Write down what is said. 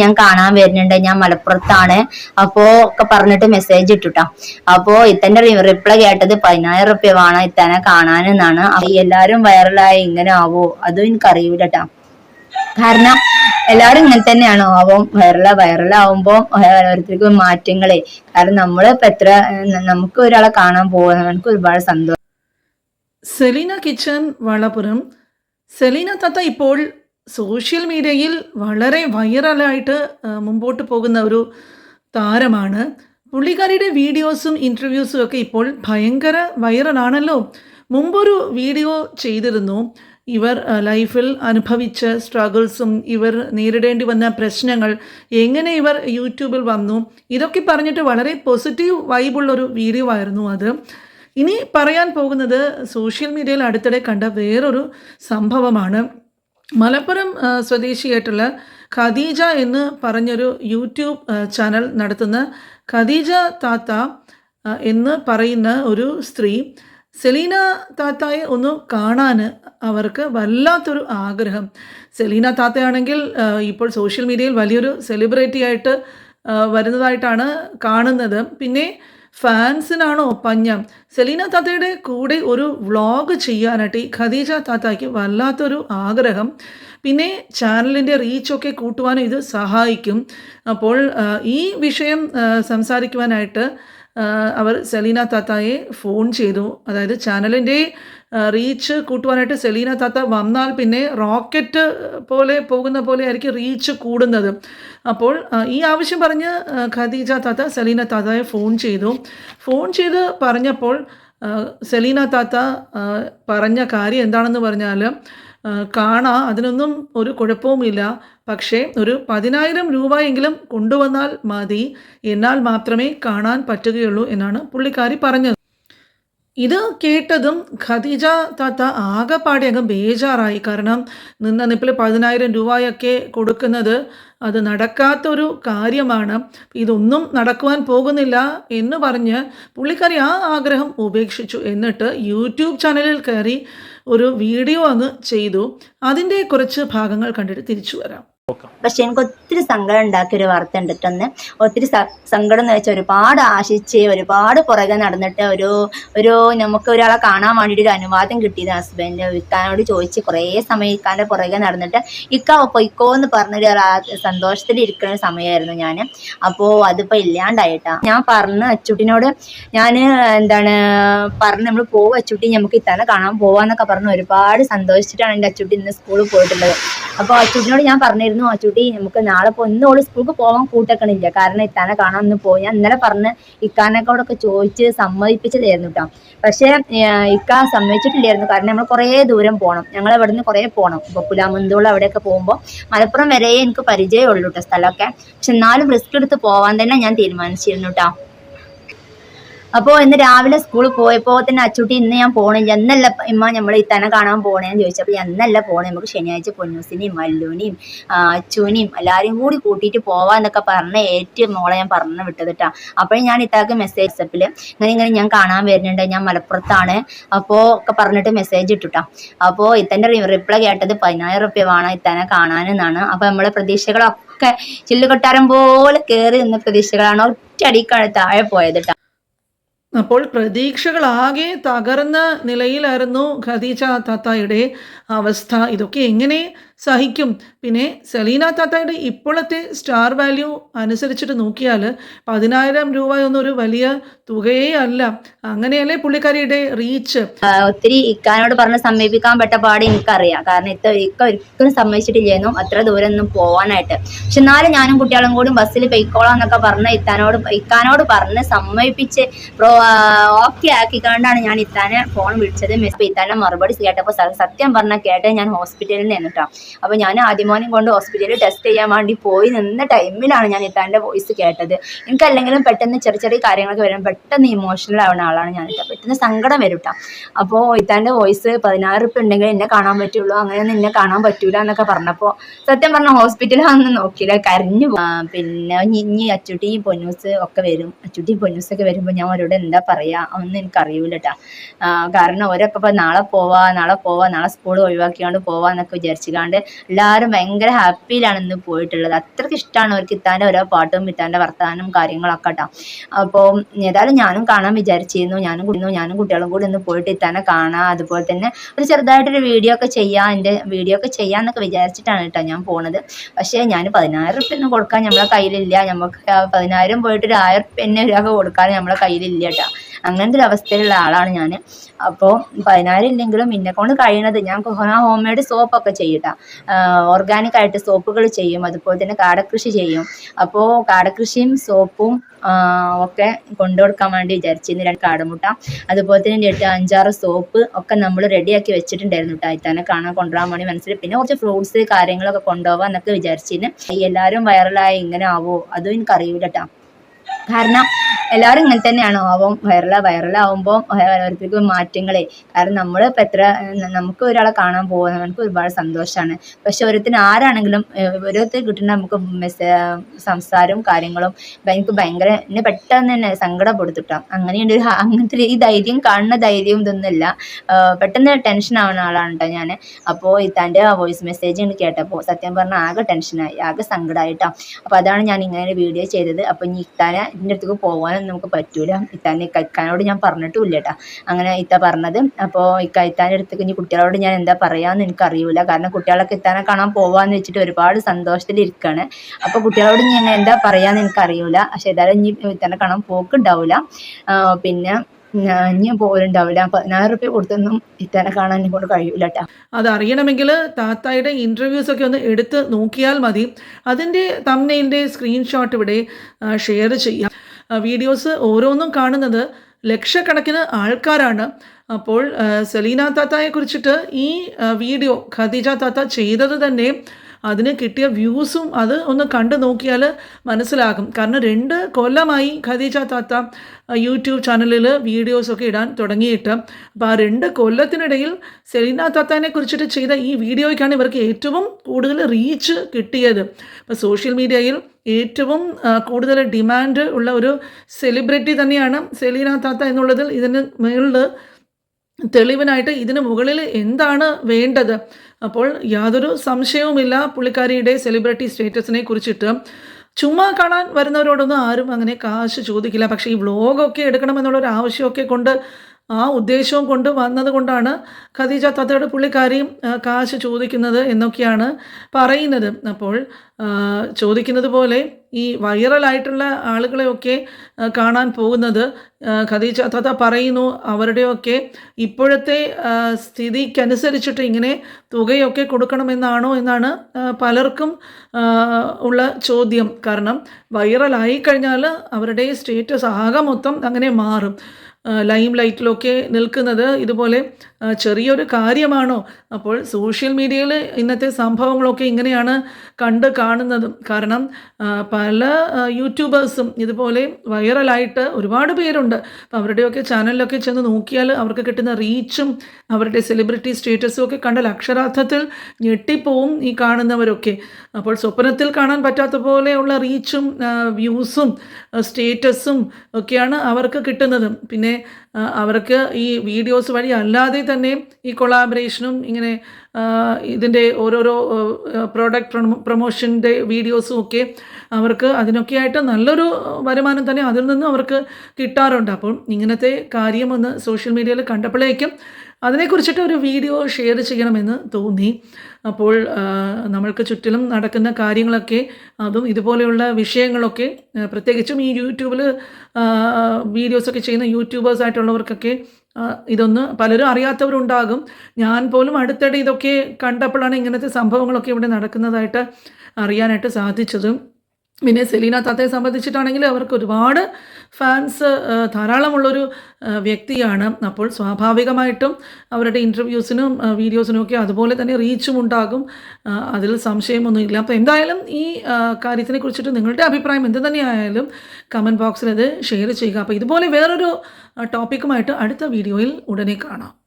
ഞാൻ കാണാൻ വരുന്നുണ്ട്. ഞാൻ മലപ്പുറത്താണ്. അപ്പോ ഒക്കെ പറഞ്ഞിട്ട് മെസ്സേജ് ഇട്ടുട്ടാ. അപ്പോ ഇത്തന്റെ റിപ്ലൈ കേട്ടത് പതിനായിരം റുപ്യ വേണം ഇത്തനെ കാണാനെന്നാണ് എല്ലാരും വൈറലായി ഇങ്ങനെ ആവോ? അതും എനിക്കറിയൂലട്ടാ. കാരണം എല്ലാരും ഇങ്ങനെ തന്നെയാണോ. ആവും വൈറല വൈറലാവുമ്പോ ഓരോരുത്തർക്കും മാറ്റങ്ങളെ. കാരണം നമ്മൾ ഇപ്പൊ എത്ര നമുക്ക് ഒരാളെ കാണാൻ പോകുന്ന നമുക്ക് ഒരുപാട് സന്തോഷം. സെലീന കിച്ചൻ വളപുരം സെലീന തത്ത ഇപ്പോൾ സോഷ്യൽ മീഡിയയിൽ വളരെ വൈറലായിട്ട് മുമ്പോട്ട് പോകുന്ന ഒരു താരമാണ്. പുള്ളിക്കാരിയുടെ വീഡിയോസും ഇന്റർവ്യൂസും ഒക്കെ ഇപ്പോൾ ഭയങ്കര വൈറലാണല്ലോ. മുമ്പൊരു വീഡിയോ ചെയ്തിരുന്നു. ഇവർ ലൈഫിൽ അനുഭവിച്ച സ്ട്രഗിൾസും ഇവർ നേരിടേണ്ടി വന്ന പ്രശ്നങ്ങൾ എങ്ങനെ ഇവർ യൂട്യൂബിൽ വന്നു ഇതൊക്കെ പറഞ്ഞിട്ട് വളരെ പോസിറ്റീവ് വൈബുള്ളൊരു വീഡിയോ ആയിരുന്നു അത്. ഇനി പറയാൻ പോകുന്നത് സോഷ്യൽ മീഡിയയിൽ അടുത്തിടെ കണ്ട വേറൊരു സംഭവമാണ്. മലപ്പുറം സ്വദേശിയായിട്ടുള്ള ഖദീജ എന്ന് പറഞ്ഞൊരു യൂട്യൂബ് ചാനൽ നടത്തുന്ന ഖദീജ താത്ത എന്ന് പറയുന്ന ഒരു സ്ത്രീ സെലീന താത്തായെ ഒന്ന് കാണാൻ അവർക്ക് വല്ലാത്തൊരു ആഗ്രഹം. സെലീന താത്തയാണെങ്കിൽ ഇപ്പോൾ സോഷ്യൽ മീഡിയയിൽ വലിയൊരു സെലിബ്രിറ്റി ആയിട്ട് വരുന്നതായിട്ടാണ് കാണുന്നത്. പിന്നെ ഫാൻസിനാണോ പഞ്ഞം? സെലീന താത്തയുടെ കൂടെ ഒരു വ്ളോഗ് ചെയ്യാനായിട്ട് ഈ ഖദീജ താത്തയ്ക്ക് വല്ലാത്തൊരു ആഗ്രഹം. പിന്നെ ചാനലിന്റെ റീച്ചൊക്കെ കൂട്ടുവാനും ഇത് സഹായിക്കും. അപ്പോൾ ഈ വിഷയം സംസാരിക്കുവാനായിട്ട് അവർ സെലീന താത്തയെ ഫോൺ ചെയ്തു. അതായത് ചാനലിന്റെ റീച്ച് കൂട്ടുവാനായിട്ട് സെലീന താത്ത വന്നാൽ പിന്നെ റോക്കറ്റ് പോലെ പോകുന്ന പോലെ ആയിരിക്കും റീച്ച് കൂടുന്നത്. അപ്പോൾ ഈ ആവശ്യം പറഞ്ഞ് ഖദീജ താത്ത സെലീന താത്തയെ ഫോൺ ചെയ്തു. ഫോൺ ചെയ്ത് പറഞ്ഞപ്പോൾ സെലീന താത്ത പറഞ്ഞ കാര്യം എന്താണെന്ന് പറഞ്ഞാൽ കാണാ അതിനൊന്നും ഒരു കുഴപ്പവുമില്ല. പക്ഷേ ഒരു പതിനായിരം രൂപയെങ്കിലും കൊണ്ടുവന്നാൽ മതി. എന്നാൽ മാത്രമേ കാണാൻ പറ്റുകയുള്ളൂ എന്നാണ് പുള്ളിക്കാരി പറഞ്ഞത്. ഇത് കേട്ടതും ഖദീജ താത്ത ആകെപ്പാടെ അങ്ങ് ബേജാറായി. കാരണം നിന്ന നിപ്പിൽ പതിനായിരം രൂപയൊക്കെ കൊടുക്കുന്നത് അത് നടക്കാത്തൊരു കാര്യമാണ്. ഇതൊന്നും നടക്കുവാൻ പോകുന്നില്ല എന്ന് പറഞ്ഞ് പുള്ളിക്കാരി ആ ആഗ്രഹം ഉപേക്ഷിച്ചു. എന്നിട്ട് യൂട്യൂബ് ചാനലിൽ കയറി ഒരു വീഡിയോ അങ്ങ് ചെയ്തു. അതിന്റെ കുറച്ച് ഭാഗങ്ങൾ കണ്ടിട്ട് തിരിച്ചു വരാം. പക്ഷെ എനിക്ക് ഒത്തിരി സങ്കടം ഉണ്ടാക്കിയ ഒരു വാർത്ത ഉണ്ടിട്ടൊന്ന് ഒത്തിരി സങ്കടം എന്ന് വെച്ചാൽ ഒരുപാട് ആശിച്ച് ഒരുപാട് പുറകെ നടന്നിട്ട് ഒരു ഒരു നമുക്ക് ഒരാളെ കാണാൻ വേണ്ടിയിട്ട് ഒരു അനുവാദം കിട്ടിയത് ഹസ്ബൻഡ്. ഇക്കാനോട് ചോദിച്ച് കുറേ സമയം ഇക്കാന്റെ പുറകെ നടന്നിട്ട് ഇക്ക പൊയ്ക്കോ എന്ന് പറഞ്ഞൊരു സന്തോഷത്തിൽ ഇരിക്കുന്ന സമയമായിരുന്നു ഞാൻ അപ്പോൾ അതിപ്പോൾ ഇല്ലാണ്ടായിട്ടാ. ഞാൻ പറഞ്ഞ അച്ചുട്ടിനോട് ഞാൻ എന്താണ് പറഞ്ഞ് നമ്മൾ പോവും അച്ചുട്ടി നമുക്ക് ഇത്തവണ കാണാൻ പോവാന്നൊക്കെ പറഞ്ഞ് ഒരുപാട് സന്തോഷിച്ചിട്ടാണ് എന്റെ അച്ചുട്ടി ഇന്ന് സ്കൂളിൽ പോയിട്ടുള്ളത്. അപ്പോൾ അച്ചുട്ടിനോട് ഞാൻ പറഞ്ഞിരുന്നു അച്ചുട്ടി നമുക്ക് നാളെ ഇന്ന് ഓൾ സ്കൂൾക്ക് പോകാൻ കൂട്ടക്കണില്ല. കാരണം ഇത്താനെ കാണാൻ ഒന്ന് പോയി. ഞാൻ ഇന്നലെ പറഞ്ഞ് ഇക്കാനൊക്കെ ചോദിച്ച് സമ്മതിപ്പിച്ചതായിരുന്നു കേട്ടോ പക്ഷേ ഇക്ക സമ്മതിച്ചിട്ടില്ലായിരുന്നു. കാരണം നമ്മൾ കുറേ ദൂരം പോകണം ഞങ്ങൾ അവിടെ നിന്ന് കുറേ പോകണം ഇപ്പോൾ പുലാമന്തോളം അവിടെയൊക്കെ പോകുമ്പോൾ മലപ്പുറം വരെയേ എനിക്ക് പരിചയമുള്ളൂ കേട്ടോ സ്ഥലമൊക്കെ. പക്ഷെ എന്നാലും റിസ്ക് എടുത്ത് പോവാൻ തന്നെ ഞാൻ തീരുമാനിച്ചിരുന്നു കേട്ടോ അപ്പോൾ ഇന്ന് രാവിലെ സ്കൂളിൽ പോയപ്പോൾ തന്നെ അച്ചുട്ടി ഇന്ന് ഞാൻ പോണില്ല. എന്നല്ല ഇമ്മ നമ്മൾ തന്നെ കാണാൻ പോണേന്ന് ചോദിച്ചപ്പോൾ എന്നല്ല പോണേ. നമുക്ക് ശനിയാഴ്ച പൊന്നൂസിനെയും മല്ലൂനെയും ആ, അച്ചുവിനെയും എല്ലാവരെയും കൂടി കൂട്ടിയിട്ട് പോവാന്നൊക്കെ പറഞ്ഞ് ഏറ്റ് മോളെ ഞാൻ പറഞ്ഞു വിട്ടത് കേട്ടോ അപ്പോഴും ഞാൻ ഇത്താക്ക് മെസ്സേജ് വാട്സപ്പിൽ ഇങ്ങനെ ഇങ്ങനെ ഞാൻ കാണാൻ വരുന്നുണ്ട്. ഞാൻ മലപ്പുറത്താണ്. അപ്പോൾ ഒക്കെ പറഞ്ഞിട്ട് മെസ്സേജ് ഇട്ടുട്ടാ അപ്പോൾ ഇത്തന്റെ റിപ്ലൈ കേട്ടത് പതിനായിരം റുപ്യ വേണം ഇത്തനെ കാണാനെന്നാണ്. അപ്പോൾ നമ്മളെ പ്രതീക്ഷകളൊക്കെ ചില്ലുകൊട്ടാരം പോലെ കയറി നിന്ന പ്രതീക്ഷകളാണ് ഒറ്റ അടിക്കാണ് താഴെ പോയത് ട്ടോ. അപ്പോൾ പ്രതീക്ഷകളാകെ തകർന്ന നിലയിലായിരുന്നു ഖദീജ താത്തായുടെ അവസ്ഥ. ഇതൊക്കെ എങ്ങനെ സഹിക്കും. പിന്നെ സെലീന താത്തയുടെ ഇപ്പോഴത്തെ സ്റ്റാർ വാല്യൂ അനുസരിച്ചിട്ട് നോക്കിയാൽ പതിനായിരം രൂപയൊന്നും ഒരു വലിയ തുകയേ അല്ല. അങ്ങനെയല്ലേ പുള്ളിക്കാരിയുടെ റീച്ച് ഒത്തിരി ഇക്കാനോട് പറഞ്ഞ് സമീപിക്കാൻ പെട്ട പാട് എനിക്കറിയാം. കാരണം ഇത്ത ഇക്ക ഒരിക്കലും സമ്മതിച്ചിട്ടില്ലായിരുന്നു അത്ര ദൂരം ഒന്നും പോവാനായിട്ട്. പക്ഷെ എന്നാലും ഞാനും കുട്ടികളും കൂടി ബസ്സിൽ പൊയ്ക്കോളാം എന്നൊക്കെ പറഞ്ഞ് ഇത്താനോട് ഇക്കാനോട് പറഞ്ഞ് സമ്മതിപ്പിച്ച് ഓക്കെ ആക്കിക്കൊണ്ടാണ് ഞാൻ ഇത്താനെ ഫോൺ വിളിച്ചത്. ഇത്താനെ മറുപടി കേട്ടപ്പോൾ സത്യം പറഞ്ഞാൽ കേട്ടത് ഞാൻ ഹോസ്പിറ്റലിൽ നിന്ന് കേട്ടോ. അപ്പോൾ ഞാൻ ആദ്യമോനും കൊണ്ട് ഹോസ്പിറ്റലിൽ ടെസ്റ്റ് ചെയ്യാൻ വേണ്ടി പോയി നിന്ന ടൈമിലാണ് ഞാൻ ഇത്താന്റെ വോയിസ് കേട്ടത്. എനിക്കല്ലെങ്കിലും പെട്ടെന്ന് ചെറിയ ചെറിയ കാര്യങ്ങളൊക്കെ വരും പെട്ടെന്ന് ഇമോഷണൽ ആവുന്ന ആളാണ് ഞാൻ കേട്ടോ പെട്ടെന്ന് സങ്കടം വരും കേട്ടോ അപ്പോൾ ഇത്താന്റെ വോയിസ് പതിനാറ് റുപ്യ ഉണ്ടെങ്കിൽ എന്നെ കാണാൻ പറ്റുള്ളൂ. അങ്ങനെ നിന്നെ കാണാൻ പറ്റൂല എന്നൊക്കെ പറഞ്ഞപ്പോൾ സത്യം പറഞ്ഞ ഹോസ്പിറ്റലൊന്നും നോക്കിയില്ല കരഞ്ഞു പിന്നെ ഇനി അച്ചുട്ടിയും അച്ചുട്ടി പൊന്നൂസ് ഒക്കെ വരും. അച്ചുട്ടി പൊന്നൂസ് ഒക്കെ വരുമ്പോൾ ഞാൻ അവരോട് എന്താ പറയാ ഒന്നും എനിക്ക് അറിയൂല കേട്ടാ കാരണം ഓരൊക്കെ ഇപ്പം നാളെ പോവാ നാളെ പോവാ നാളെ സ്കൂൾ ഒഴിവാക്കിയാണ്ട് പോവാന്നൊക്കെ വിചാരിച്ചുകാണ്ട് എല്ലാവരും ഭയങ്കര ഹാപ്പിയിലാണ് ഇന്ന് പോയിട്ടുള്ളത്. അത്രയ്ക്ക് ഇഷ്ടമാണ് അവർക്ക് ഇത്താന്റെ ഓരോ പാട്ടും ഇത്താന്റെ വർത്തമാനം കാര്യങ്ങളൊക്കെ കേട്ടോ അപ്പോൾ ഏതായാലും ഞാനും കാണാൻ വിചാരിച്ചിരുന്നു. ഞാനും കുടിന്നു ഞാനും കുട്ടികളും കൂടി ഇന്ന് പോയിട്ട് ഇത്താനെ കാണാം. അതുപോലെ തന്നെ ഒരു ചെറുതായിട്ടൊരു വീഡിയോ ഒക്കെ ചെയ്യാം. എന്റെ വീഡിയോ ഒക്കെ ചെയ്യാമെന്നൊക്കെ വിചാരിച്ചിട്ടാണ് കേട്ടോ ഞാൻ പോണത്. പക്ഷേ ഞാൻ പതിനായിരം റുപ്യ ഒന്നും കൊടുക്കാൻ നമ്മളെ കയ്യിലില്ല. നമുക്ക് പതിനായിരം പോയിട്ട് ഒരു ആയിരം റുപ്യ തന്നെ ഒരാൾക്ക് കൊടുക്കാൻ നമ്മളെ കയ്യിലില്ല കേട്ടോ അങ്ങനത്തെ ഒരു അവസ്ഥയിലുള്ള ആളാണ് ഞാൻ അപ്പോൾ പതിനായിരം ഇല്ലെങ്കിലും എന്നെ കൊണ്ട് കഴിയണത് ഞാൻ ഹോം മെയ്ഡ് സോപ്പൊക്കെ ചെയ്യട്ടാ. ഓർഗാനിക് ആയിട്ട് സോപ്പുകൾ ചെയ്യും. അതുപോലെ തന്നെ കാടക്കൃഷി ചെയ്യും. അപ്പോൾ കാടക്കൃഷിയും സോപ്പും ഒക്കെ ഒക്കെ കൊണ്ടുകൊടുക്കാൻ വേണ്ടി വിചാരിച്ചിരുന്നു. രണ്ട് കാടമുട്ട. അതുപോലെ തന്നെ എട്ട് അഞ്ചാറ് സോപ്പ് ഒക്കെ നമ്മൾ റെഡിയാക്കി വെച്ചിട്ടുണ്ടായിരുന്നു കേട്ടോ തന്നെ കാണാൻ കൊണ്ടുപോകാൻ വേണ്ടി മനസ്സിൽ. പിന്നെ കുറച്ച് ഫ്രൂട്ട്സ് കാര്യങ്ങളൊക്കെ കൊണ്ടുപോകാം എന്നൊക്കെ വിചാരിച്ചിരുന്നു. എല്ലാവരും വൈറലായി ഇങ്ങനെ ആവോ? അതും എനിക്കറിയില്ല കേട്ടോ കാരണം എല്ലാവരും ഇങ്ങനെ തന്നെയാണ്? ആവും വൈറല വൈറലാവുമ്പോൾ ഓരോരുത്തർക്കും മാറ്റങ്ങളെ. കാരണം നമ്മൾ ഇപ്പം എത്ര നമുക്ക് ഒരാളെ കാണാൻ പോകുന്ന നമുക്ക് ഒരുപാട് സന്തോഷമാണ് പക്ഷെ ഓരോരുത്തർ ആരാണെങ്കിലും ഓരോരുത്തർ കിട്ടുന്ന നമുക്ക് സംസാരവും കാര്യങ്ങളും എനിക്ക് ഭയങ്കര എന്നെ പെട്ടെന്ന് തന്നെ സങ്കടപ്പെടുത്തിട്ടാം. അങ്ങനെയുണ്ട് അങ്ങനത്തെ ഈ ധൈര്യം കാണുന്ന ധൈര്യം ഇതൊന്നുമില്ല. പെട്ടെന്ന് ടെൻഷൻ ആവുന്ന ആളാണ് കേട്ടോ ഞാൻ അപ്പോൾ ഇത്താന്റെ വോയിസ് മെസ്സേജ് ഇങ്ങനെ കേട്ടപ്പോൾ സത്യം പറഞ്ഞാൽ ആകെ ടെൻഷനായി ആകെ സങ്കടമായിട്ടോ അപ്പോൾ അതാണ് ഞാൻ ഇങ്ങനെ വീഡിയോ ചെയ്തത്. അപ്പോൾ ഇനി ഇത്താനെ ഇതിന്റെ അടുത്തേക്ക് പോകാനൊന്നും നമുക്ക് പറ്റൂല. ഇത്താനെ ഇക്കാനോട് ഞാൻ പറഞ്ഞിട്ടുമില്ല കേട്ടോ അങ്ങനെ ഇത്ത പറഞ്ഞത്. അപ്പോൾ ഈ ഇത്താന്റെ അടുത്ത് ഇനി കുട്ടികളോട് ഞാൻ എന്താ പറയാമെന്ന് എനിക്കറിയില്ല കാരണം കുട്ടികളൊക്കെ ഇത്താനെ കാണാൻ പോവാന്ന് വെച്ചിട്ട് ഒരുപാട് സന്തോഷത്തിലിരിക്കുകയാണ് അപ്പോൾ കുട്ടികളോട് ഞാൻ എന്താ പറയാമെന്ന് എനിക്കറിയില്ല പക്ഷേ ഏതായാലും ഇനി ഇത്താനെ കാണാൻ പോക്കുണ്ടാവില്ല പിന്നെ ഞാൻ പോലുണ്ടാവില്ല പതിനായിരം റുപ്യ കൊടുത്തൊന്നും ഇത്തനെ കാണാൻ കൊണ്ട് കഴിയൂല അതറിയണമെങ്കിൽ താത്തായുടെ ഇന്റർവ്യൂസ് ഒക്കെ ഒന്ന് എടുത്ത് നോക്കിയാൽ മതി. അതിന്റെ തമ്മനയിന്റെ സ്ക്രീൻഷോട്ട് ഇവിടെ ഷെയർ ചെയ്യാം. വീഡിയോസ് ഓരോന്നും കാണുന്നത് ലക്ഷക്കണക്കിന് ആൾക്കാരാണ്. അപ്പോൾ സെലീന താത്തയെ കുറിച്ചിട്ട് ഈ വീഡിയോ ഖദീജ താത്ത ചെയ്തത് തന്നെ അതിന് കിട്ടിയ വ്യൂസും അത് ഒന്ന് കണ്ടു നോക്കിയാൽ മനസ്സിലാകും. കാരണം രണ്ട് കൊല്ലമായി ഖദീജ താത്ത യൂട്യൂബ് ചാനലിൽ വീഡിയോസൊക്കെ ഇടാൻ തുടങ്ങിയിട്ട്. അപ്പോൾ ആ രണ്ട് കൊല്ലത്തിനിടയിൽ സെലീന താത്താനെ കുറിച്ചിട്ട് ചെയ്ത ഈ വീഡിയോയ്ക്കാണ് ഇവർക്ക് ഏറ്റവും കൂടുതൽ റീച്ച് കിട്ടിയത്. ഇപ്പോൾ സോഷ്യൽ മീഡിയയിൽ ഏറ്റവും കൂടുതൽ ഡിമാൻഡ് ഉള്ള ഒരു സെലിബ്രിറ്റി തന്നെയാണ് സെലീന താത്ത എന്നുള്ളതിൽ ഇതിന് മുകളിൽ തെളിവിനായിട്ട് ഇതിന് മുകളിൽ എന്താണ് വേണ്ടത്? അപ്പോൾ യാതൊരു സംശയവുമില്ല. പുള്ളിക്കാരിയുടെ സെലിബ്രിറ്റി സ്റ്റേറ്റസിനെ കുറിച്ചിട്ട് ചുമ്മാ കാണാൻ വരുന്നവരോടൊന്നും ആരും അങ്ങനെ കാശ് ചോദിക്കില്ല. പക്ഷേ ഈ വ്ളോഗൊക്കെ എടുക്കണമെന്നുള്ളൊരു ആവശ്യമൊക്കെ കൊണ്ട് ആ ഉദ്ദേശവും കൊണ്ട് വന്നത് കൊണ്ടാണ് ഖദീജ തത്തയുടെ പുള്ളിക്കാരി കാശ് ചോദിക്കുന്നത് എന്നൊക്കെയാണ് പറയുന്നത്. അപ്പോൾ ചോദിക്കുന്നത് പോലെ ഈ വൈറലായിട്ടുള്ള ആളുകളെയൊക്കെ കാണാൻ പോകുന്നത് ഖദീജ തത്ത പറയുന്നു അവരുടെയൊക്കെ ഇപ്പോഴത്തെ സ്ഥിതിക്കനുസരിച്ചിട്ട് ഇങ്ങനെ തുകയൊക്കെ കൊടുക്കണമെന്നാണോ എന്നാണ് പലർക്കും ഉള്ള ചോദ്യം. കാരണം വൈറലായി കഴിഞ്ഞാൽ അവരുടെ സ്റ്റേറ്റസ് ആകെ മൊത്തം അങ്ങനെ മാറും. ലൈം ലൈറ്റിലൊക്കെ നിൽക്കുന്നത് ഇതുപോലെ ചെറിയൊരു കാര്യമാണോ? അപ്പോൾ സോഷ്യൽ മീഡിയയിൽ ഇന്നത്തെ സംഭവങ്ങളൊക്കെ ഇങ്ങനെയാണ് കണ്ട് കാണുന്നതും. കാരണം പല യൂട്യൂബേഴ്സും ഇതുപോലെ വൈറലായിട്ട് ഒരുപാട് പേരുണ്ട്. അപ്പോൾ അവരുടെയൊക്കെ ചാനലിലൊക്കെ ചെന്ന് നോക്കിയാൽ അവർക്ക് കിട്ടുന്ന റീച്ചും അവരുടെ സെലിബ്രിറ്റി സ്റ്റേറ്റസും ഒക്കെ കണ്ടാൽ അക്ഷരാർത്ഥത്തിൽ ഞെട്ടിപ്പോവും ഈ കാണുന്നവരൊക്കെ. അപ്പോൾ സ്വപ്നത്തിൽ കാണാൻ പറ്റാത്ത പോലെയുള്ള റീച്ചും വ്യൂസും സ്റ്റേറ്റസും ഒക്കെയാണ് അവർക്ക് കിട്ടുന്നത്. പിന്നെ അവർക്ക് ഈ വീഡിയോസ് വഴി അല്ലാതെ തന്നെ ഈ കൊളാബറേഷനും ഇങ്ങനെ ഇതിന്റെ ഓരോരോ പ്രോഡക്റ്റ് പ്രൊമോഷന്റെ വീഡിയോസും ഒക്കെ അവർക്ക് അതിനൊക്കെയായിട്ട് നല്ലൊരു വരുമാനം തന്നെ അതിൽ നിന്നും അവർക്ക് കിട്ടാറുണ്ട്. അപ്പോൾ ഇങ്ങനത്തെ കാര്യമൊന്ന് സോഷ്യൽ മീഡിയയിൽ കണ്ടപ്പോഴേക്കും അതിനെക്കുറിച്ചിട്ട് ഒരു വീഡിയോ ഷെയർ ചെയ്യണമെന്ന് തോന്നി. അപ്പോൾ നമ്മൾക്ക് ചുറ്റിലും നടക്കുന്ന കാര്യങ്ങളൊക്കെ അതും ഇതുപോലെയുള്ള വിഷയങ്ങളൊക്കെ പ്രത്യേകിച്ചും ഈ യൂട്യൂബിൽ വീഡിയോസൊക്കെ ചെയ്യുന്ന യൂട്യൂബേഴ്സ് ആയിട്ടുള്ളവർക്കൊക്കെ ഇതൊന്ന് പലരും അറിയാത്തവരുണ്ടാകും. ഞാൻ പോലും അടുത്തിടെ ഇതൊക്കെ കണ്ടപ്പോഴാണ് ഇങ്ങനത്തെ സംഭവങ്ങളൊക്കെ ഇവിടെ നടക്കുന്നതായിട്ട് അറിയാനായിട്ട് സാധിച്ചതും. പിന്നെ സെലീന താത്തയെ സംബന്ധിച്ചിട്ടാണെങ്കിൽ അവർക്ക് ഒരുപാട് ഫാൻസ് ധാരാളമുള്ളൊരു വ്യക്തിയാണ്. അപ്പോൾ സ്വാഭാവികമായിട്ടും അവരുടെ ഇന്റർവ്യൂസിനും വീഡിയോസിനും ഒക്കെ അതുപോലെ തന്നെ റീച്ചും ഉണ്ടാകും. അതിൽ സംശയമൊന്നുമില്ല. അപ്പോൾ എന്തായാലും ഈ കാര്യത്തിനെ കുറിച്ചിട്ട് നിങ്ങളുടെ അഭിപ്രായം എന്ത് തന്നെയായാലും കമന്റ് ബോക്സിൽ അത് ഷെയർ ചെയ്യുക. അപ്പോൾ ഇതുപോലെ വേറൊരു ടോപ്പിക്കുമായിട്ട് അടുത്ത വീഡിയോയിൽ ഉടനെ കാണാം.